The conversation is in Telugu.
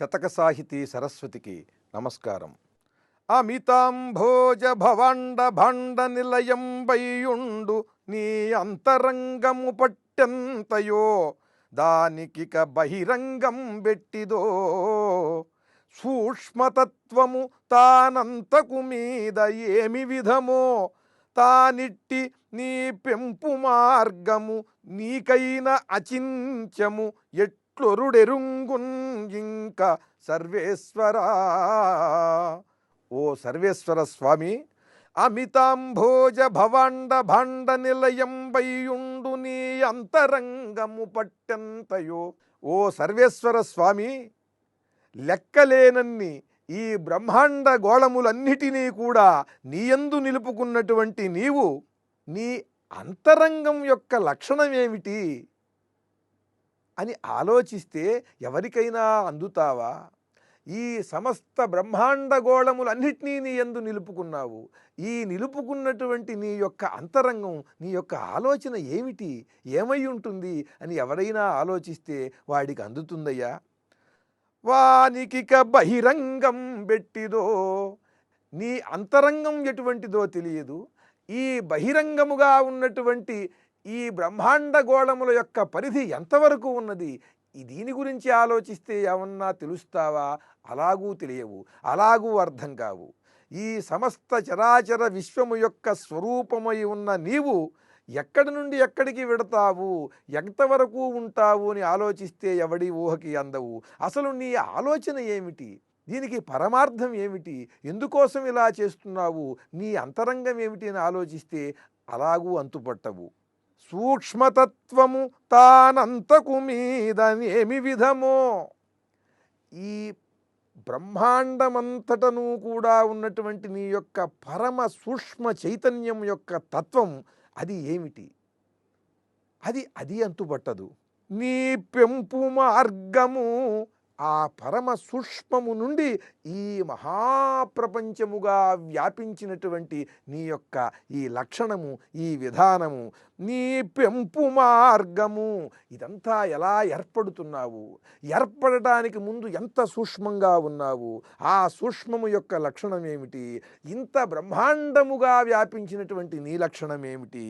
శతక సాహితీ సరస్వతికి నమస్కారం. అమితాంభోజ భవాండ భాండ నిలయం వయ్యుండు నీ అంతరంగము పట్టెంతయో దానికిక బహిరంగం పెట్టిదో సూక్ష్మతత్వము తానంతకు మీద ఏమి విధమో తానిట్టి నీ పెంపు మార్గము నీకైన అచింత్యము ఇట్లొరుడెరుంగున్ ఇంక సర్వేశ్వరా. ఓ సర్వేశ్వర స్వామి అమితాంభోజ భవాండ భాండ నిలయం వయ్యుండు నీ అంతరంగము పట్టెంతయో. ఓ సర్వేశ్వర స్వామి లెక్కలేనన్ని ఈ బ్రహ్మాండ గోళములన్నిటినీ కూడా నీయందు నిలుపుకున్నటువంటి నీవు నీ అంతరంగం యొక్క లక్షణమేమిటి? అని ఆలోచిస్తే ఎవరికైనా అందుతావా? ఈ సమస్త బ్రహ్మాండ గోళములన్నిటినీ నీ ఎందు నిలుపుకున్నావు. ఈ నిలుపుకున్నటువంటి నీ యొక్క అంతరంగం నీ యొక్క ఆలోచన ఏమిటి? ఏమై ఉంటుంది? అని ఎవరైనా ఆలోచిస్తే వాడికి అందుతుందయ్యా. వానికిక బహిరంగం పెట్టిదో నీ అంతరంగం ఎటువంటిదో తెలియదు. ఈ బహిరంగముగా ఉన్నటువంటి ఈ బ్రహ్మాండ గోళముల యొక్క పరిధి ఎంతవరకు ఉన్నది? దీని గురించి ఆలోచిస్తే ఏమన్నా తెలుస్తావా? అలాగూ తెలియవు అలాగూ అర్థం కావు. ఈ సమస్త చరాచర విశ్వము యొక్క స్వరూపమై ఉన్న నీవు ఎక్కడి నుండి ఎక్కడికి వెడతావు? ఎంతవరకు ఉంటావు అని ఆలోచిస్తే ఎవడి ఊహకి అందవు? అసలు నీ ఆలోచన ఏమిటి? దీనికి పరమార్థం ఏమిటి? ఎందుకోసం ఇలా చేస్తున్నావు? నీ అంతరంగం ఏమిటి అని ఆలోచిస్తే అలాగూ అంతుపట్టవు. సూక్ష్మతత్వము తానంతకు మీదనేమి ఏమి విధమో? ఈ బ్రహ్మాండమంతటను కూడా ఉన్నటువంటి నీ యొక్క పరమ సూక్ష్మ చైతన్యం యొక్క తత్వం అది ఏమిటి? అది అది అంతుపట్టదు. నీ పెంపు మార్గము ఆ పరమ సూక్ష్మము నుండి ఈ మహాప్రపంచముగా వ్యాపించినటువంటి నీ యొక్క ఈ లక్షణము ఈ విధానము నీ పెంపు మార్గము ఇదంతా ఎలా ఏర్పడుతున్నావు? ఏర్పడటానికి ముందు ఎంత సూక్ష్మంగా ఉన్నావు? ఆ సూక్ష్మము యొక్క లక్షణం ఏమిటి ఇంత బ్రహ్మాండముగా వ్యాపించినటువంటి నీ లక్షణం ఏమిటి